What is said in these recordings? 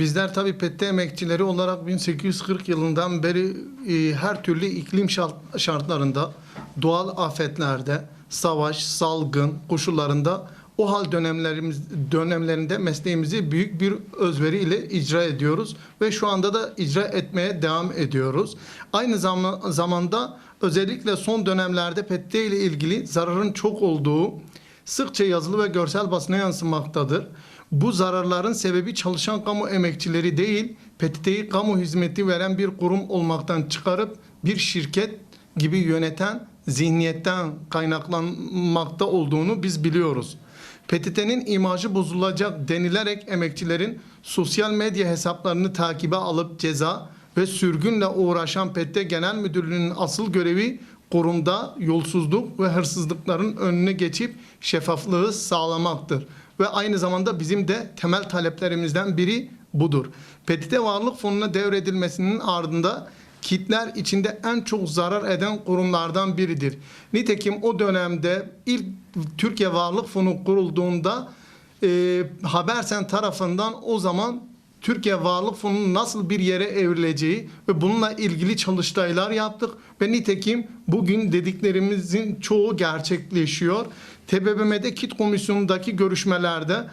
Bizler tabii PTT emekçileri olarak 1840 yılından beri e, her türlü iklim şart- şartlarında, doğal afetlerde, savaş, salgın koşullarında o hal dönemlerimiz dönemlerinde mesleğimizi büyük bir özveriyle icra ediyoruz ve şu anda da icra etmeye devam ediyoruz. Aynı zaman, zamanda özellikle son dönemlerde PTT ile ilgili zararın çok olduğu sıkça yazılı ve görsel basına yansımaktadır. Bu zararların sebebi çalışan kamu emekçileri değil, PTT'yi kamu hizmeti veren bir kurum olmaktan çıkarıp bir şirket gibi yöneten zihniyetten kaynaklanmakta olduğunu biz biliyoruz. PTT'nin imajı bozulacak denilerek emekçilerin sosyal medya hesaplarını takibe alıp ceza ve sürgünle uğraşan PTT Genel Müdürlüğü'nün asıl görevi kurumda yolsuzluk ve hırsızlıkların önüne geçip şeffaflığı sağlamaktır. Ve aynı zamanda bizim de temel taleplerimizden biri budur. PTT Varlık Fonu'na devredilmesinin ardında kitler içinde en çok zarar eden kurumlardan biridir. Nitekim o dönemde ilk Türkiye Varlık Fonu kurulduğunda e, Habersen tarafından o zaman Türkiye Varlık Fonu'nun nasıl bir yere evrileceği ve bununla ilgili çalıştaylar yaptık ve nitekim bugün dediklerimizin çoğu gerçekleşiyor. TBMM'de KİT Komisyonu'ndaki görüşmelerde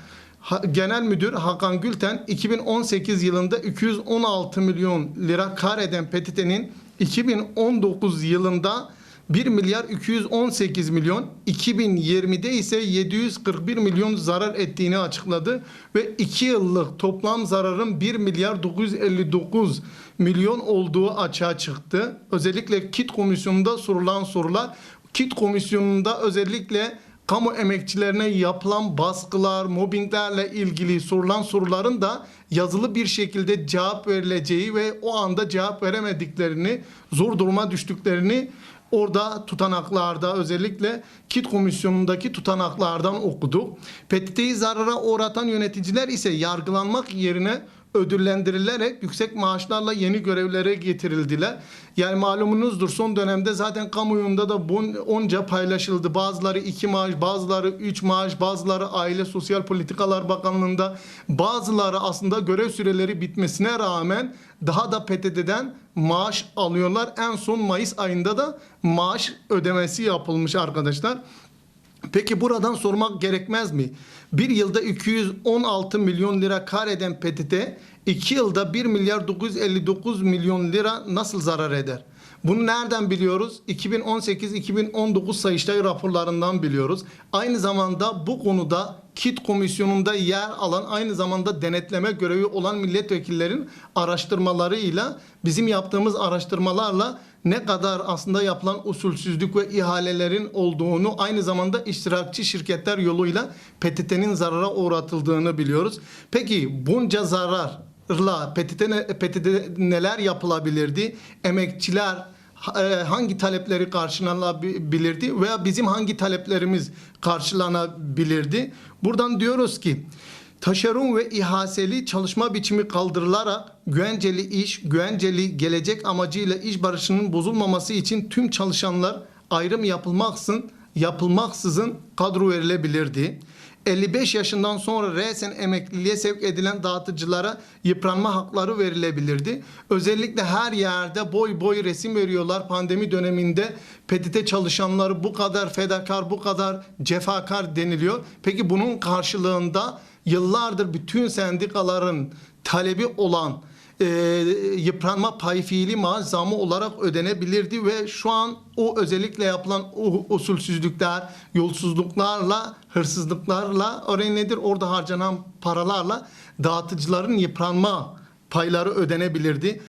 Genel Müdür Hakan Gülten 2018 yılında 216 milyon lira kar eden PTT'nin 2019 yılında 1 milyar 218 milyon 2020'de ise 741 milyon zarar ettiğini açıkladı ve 2 yıllık toplam zararın 1 milyar 959 milyon olduğu açığa çıktı. Özellikle KİT komisyonunda sorulan sorular KİT komisyonunda özellikle kamu emekçilerine yapılan baskılar, mobbinglerle ilgili sorulan soruların da yazılı bir şekilde cevap verileceği ve o anda cevap veremediklerini, zor duruma düştüklerini orada tutanaklarda özellikle KİT komisyonundaki tutanaklardan okuduk. PTT'yi zarara uğratan yöneticiler ise yargılanmak yerine ödüllendirilerek yüksek maaşlarla yeni görevlere getirildiler. Yani malumunuzdur son dönemde zaten kamuoyunda da bun- onca paylaşıldı. Bazıları iki maaş, bazıları üç maaş, bazıları Aile Sosyal Politikalar Bakanlığı'nda, bazıları aslında görev süreleri bitmesine rağmen daha da PTT'den maaş alıyorlar. En son Mayıs ayında da maaş ödemesi yapılmış arkadaşlar. Peki buradan sormak gerekmez mi? Bir yılda 216 milyon lira kar eden PTT, iki yılda 1 milyar 959 milyon lira nasıl zarar eder? Bunu nereden biliyoruz? 2018-2019 Sayıştay raporlarından biliyoruz. Aynı zamanda bu konuda KİT komisyonunda yer alan aynı zamanda denetleme görevi olan milletvekillerin araştırmalarıyla bizim yaptığımız araştırmalarla ne kadar aslında yapılan usulsüzlük ve ihalelerin olduğunu aynı zamanda iştirakçı şirketler yoluyla PTT'nin zarara uğratıldığını biliyoruz. Peki bunca zararla PTT, ne- PTT neler yapılabilirdi? Emekçiler hangi talepleri karşılanabilirdi veya bizim hangi taleplerimiz karşılanabilirdi? Buradan diyoruz ki Taşeron ve ihaseli çalışma biçimi kaldırılarak güvenceli iş, güvenceli gelecek amacıyla iş barışının bozulmaması için tüm çalışanlar ayrım yapılmaksın, yapılmaksızın kadro verilebilirdi. 55 yaşından sonra resen emekliliğe sevk edilen dağıtıcılara yıpranma hakları verilebilirdi. Özellikle her yerde boy boy resim veriyorlar pandemi döneminde PTT çalışanları bu kadar fedakar, bu kadar cefakar deniliyor. Peki bunun karşılığında yıllardır bütün sendikaların talebi olan e, yıpranma pay fiili maaş zamı olarak ödenebilirdi ve şu an o özellikle yapılan o usulsüzlükler, yolsuzluklarla, hırsızlıklarla oraya nedir orada harcanan paralarla dağıtıcıların yıpranma payları ödenebilirdi.